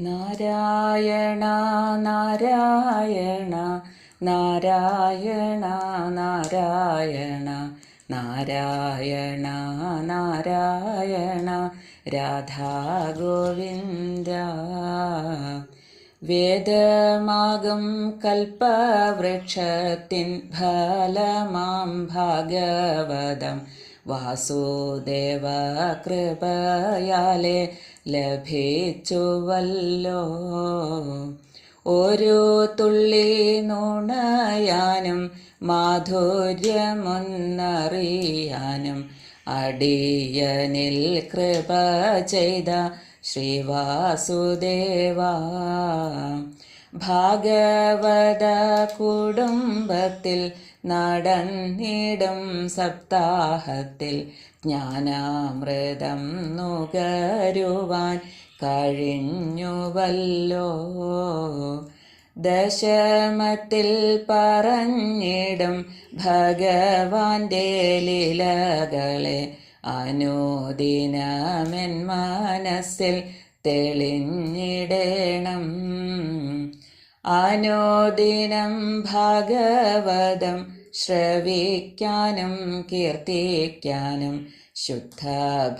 നാരായണ നാരായണ നാരായണ നാരായണ നാരായണ നാരായണ രാധാ ഗോവിന്ദ. വേദമാകും കൽപ്പവൃക്ഷത്തിൻ ഫലമാം ഭാഗവതം. വാസുദേവ കൃപയാലെ ലഭിച്ചുവല്ലോ. ഓരോ തുള്ളി നുണയാനും മാധുര്യമൊന്നറിയാനും അടിയനിൽ കൃപ ചെയ്ത ശ്രീവാസുദേവ. ഭാഗവത കുടുംബത്തിൽ നടന്നിടും സപ്താഹത്തിൽ ജ്ഞാനാമൃതം നുകരുവാൻ കഴിഞ്ഞുവല്ലോ. ദശമത്തിൽ പറഞ്ഞിടും ഭഗവാന്റെ ലീലകളെ അനുദിനമെൻ മനസ്സിൽ തെളിഞ്ഞിടണം. അനുദിനം ഭാഗവതം ശ്രവിക്കാനും കീർത്തിക്കാനും ശുദ്ധ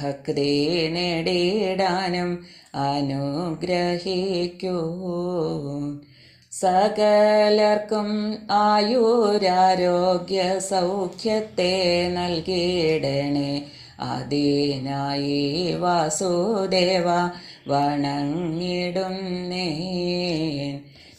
ഭക്തി നേടിയിടാനും അനുഗ്രഹിക്കൂ. സകലർക്കും ആയുരാരോഗ്യ സൗഖ്യത്തെ നൽകിയിടണേ അതിനായി വാസുദേവ വണങ്ങിടുന്നേ